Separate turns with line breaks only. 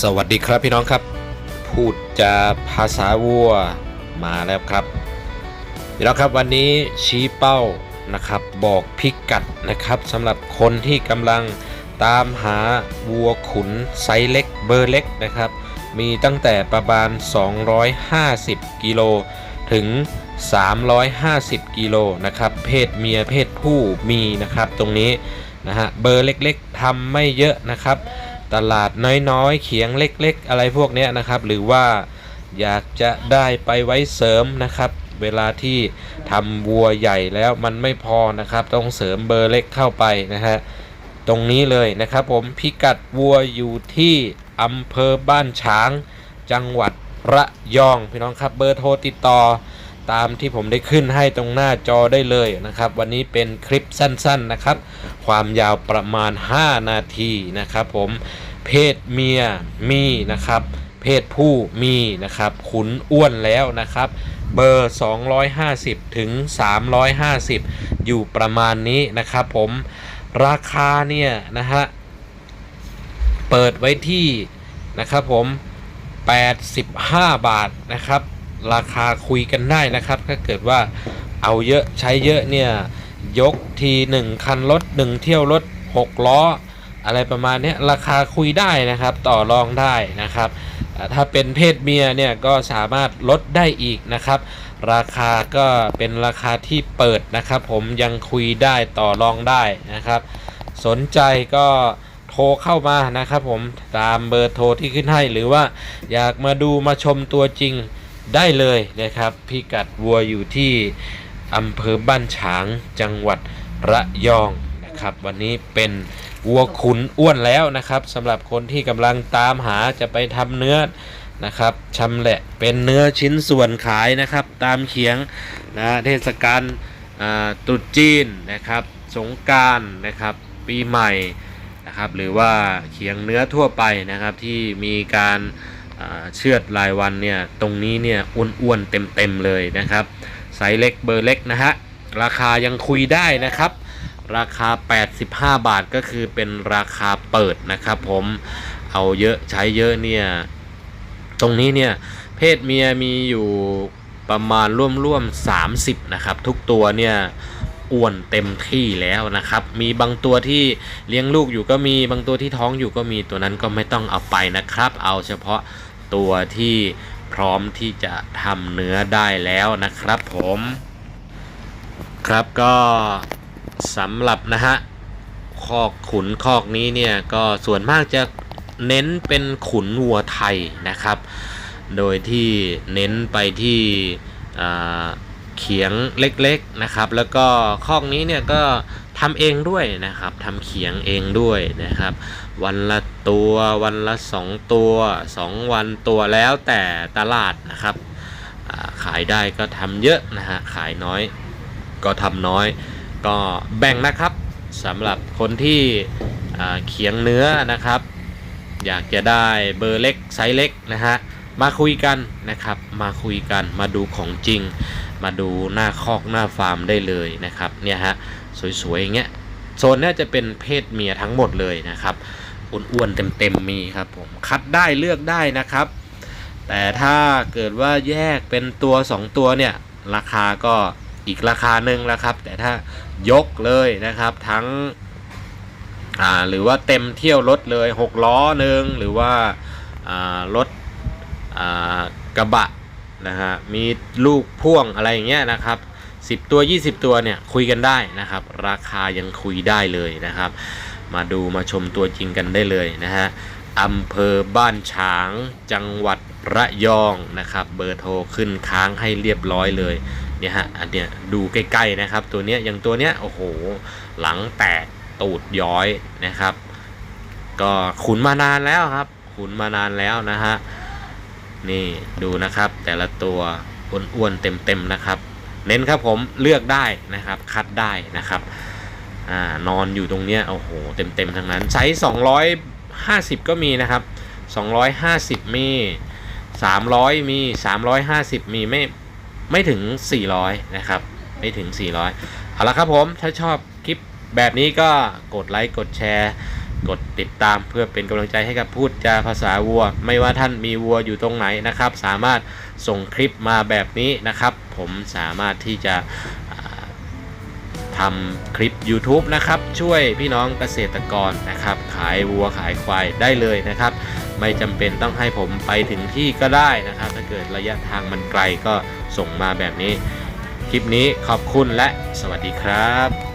สวัสดีครับพี่น้องครับ พูดจาภาษาวัวมาแล้วครับพี่น้องครับวันนี้ชี้เป้านะครับบอกพิกัดนะครับสำหรับคนที่กำลังตามหาวัวขุนไซส์เล็กเบอร์เล็กนะครับ มีตั้งแต่ประมาณ 250 กิโลถึง 350 กิโลนะครับ เพศเมียเพศผู้มีนะครับตรงนี้นะฮะเบอร์เล็กๆทำไม่เยอะนะครับ ตลาดน้อยๆ เขียงเล็กๆ อะไรพวกนี้นะครับ หรือว่าอยากจะได้ไปไว้เสริมนะครับ เวลาที่ทำวัวใหญ่แล้วมันไม่พอนะครับ ต้องเสริมเบอร์เล็กเข้าไปนะฮะตรงนี้เลยนะครับผมพิกัดวัวอยู่ที่อำเภอบ้านฉาง จังหวัดระยองพี่น้องครับเบอร์โทรติดต่อตามที่ผมได้ขึ้นให้ตรงหน้าจอได้เลยนะครับ วันนี้เป็นคลิปสั้นๆนะครับ ความยาวประมาณ 5 นาทีนะครับผม เพศเมียมีนะครับ เพศผู้มีนะครับ ขุนอ้วนแล้วนะครับ เบอร์ 250 ถึง 350 อยู่ประมาณนี้นะครับผมราคาเนี่ยนะฮะเปิดไว้ที่นะครับผม 85 บาทนะครับ ราคาคุยกันได้นะครับ ถ้าเกิดว่าเอาเยอะใช้เยอะเนี่ย ยกทีหนึ่งคันรถหนึ่งเที่ยวรถ6ล้อ อะไรประมาณนี้ราคาคุยได้นะครับ ต่อรองได้นะครับถ้าเป็นเพศเมียเนี่ยก็สามารถลดได้อีกนะครับ ราคาก็เป็นราคาที่เปิดนะครับ ผมยังคุยได้ต่อรองได้นะครับ สนใจก็โทรเข้ามานะครับ ผมตามเบอร์โทรที่ขึ้นให้หรือว่าอยากมาดูมาชมตัวจริงได้เลยนะครับ พิกัดวัวอยู่ที่อำเภอบ้านฉางจังหวัดระยอง นะครับ วันนี้เป็นวัวขุนอ้วนแล้วนะครับสำหรับคนที่กำลังตามหาจะไปทำเนื้อนะครับชำแหละเป็นเนื้อชิ้นส่วนขายนะครับ ตามเขียงนะเทศกาลตรุษจีนนะครับ สงการนะครับ ปีใหม่นะครับ หรือว่าเขียงเนื้อทั่วไปนะครับ ที่มีการเชือดรายวันเนี่ยตรงนี้เนี่ยอ้วนๆเต็มๆเลยนะครับไซส์เล็กเบอร์เล็กนะฮะราคายังคุยได้นะครับ ราคา 85 บาทก็คือเป็นราคาเปิดนะครับผมเอาเยอะใช้เยอะเนี่ย ตรงนี้เนี่ย เพศเมียมีอยู่ประมาณร่วมๆ30 นะครับ ทุกตัวเนี่ยอ้วนเต็มที่แล้วนะครับ มีบางตัวที่เลี้ยงลูกอยู่ก็มีบางตัวที่ท้องอยู่ก็มีตัวนั้นก็ไม่ต้องเอาไปนะครับ เอาเฉพาะตัวที่พร้อมที่จะทำเนื้อได้แล้วนะครับผม ครับก็ สำหรับนะฮะคอกขุนคอกนี้เนี่ยก็ส่วนมากจะเน้นเป็นขุนวัวไทยนะครับ โดยที่เน้นไปที่เขียงเล็กๆนะครับ แล้วก็คอกนี้เนี่ยก็ทำเองด้วยนะครับทำเขียงเองด้วยนะครับ วันละตัววันละ 2 ตัว 2 วันตัวแล้วแต่ตลาดนะครับ ขายได้ก็ทำเยอะนะฮะขายน้อยก็ทำน้อย ก็แบ่งนะครับสำหรับคนที่เขียงเนื้อนะครับ อยากจะได้เบอร์เล็กไซส์เล็กนะฮะมาคุยกันนะครับ มาคุยกันมาดูของจริง มาดูหน้าคอกหน้าฟาร์มได้เลยนะครับเนี่ยฮะสวยๆอย่างเงี้ยโซนนี้จะเป็นเพศเมียทั้งหมดเลยนะครับอ้วนๆเต็มๆมีครับผมคัดได้เลือกได้นะครับ แต่ถ้าเกิดว่าแยกเป็นตัว 2 ตัวเนี่ยราคาก็ อีกราคาหนึ่งแล้วครับ แต่ถ้ายกเลยนะครับทั้งอ่าหรือว่าเต็มเที่ยวรถเลย 6 ล้อหนึ่งหรือว่าอ่ารถอ่ากระบะนะฮะมีลูกพ่วงอะไรอย่างเงี้ยนะครับ10 ตัว 20 ตัวเนี่ยคุยกันได้นะครับ ราคายังคุยได้เลยนะครับ มาดูมาชมตัวจริงกันได้เลยนะฮะอำเภอบ้านฉางจังหวัดระยองนะครับ เบอร์โทรขึ้นค้างให้เรียบร้อยเลย เนี่ยฮะอันเนี้ยดูใกล้ๆนะครับ ตัวเนี้ยอย่างตัวเนี้ยโอ้โหหลังแตกตูดย้อยนะครับ ก็ขุนมานานแล้วครับ ขุนมานานแล้วนะฮะนี่ดูนะครับ แต่ละตัวอ้วนๆเต็มๆนะครับ เน้นครับผมเลือกได้นะครับ คัดได้นะครับอ่านอนอยู่ตรงเนี้ยโอ้โหเต็มๆทั้งนั้นไซส์250 ก็มีนะครับ 250 มี 300 มี 350 มีไม่ ไม่ถึง 400 นะครับ ไม่ถึง 400 เอาละครับผม ถ้าชอบคลิปแบบนี้ก็กดไลค์ กดแชร์ กดติดตามเพื่อเป็นกำลังใจให้กับพูดจาภาษาวัว ไม่ว่าท่านมีวัวอยู่ตรงไหนนะครับ สามารถส่งคลิปมาแบบนี้นะครับ ผมสามารถที่จะทำคลิป YouTube นะครับ ช่วยพี่น้องเกษตรกรนะครับ ขายวัวขายควายได้เลยนะครับ ไม่จำเป็นต้องให้ผมไปถึงที่ก็ได้นะครับ ถ้าเกิดระยะทางมันไกลก็ส่งมาแบบนี้ คลิปนี้ขอบคุณและสวัสดีครับ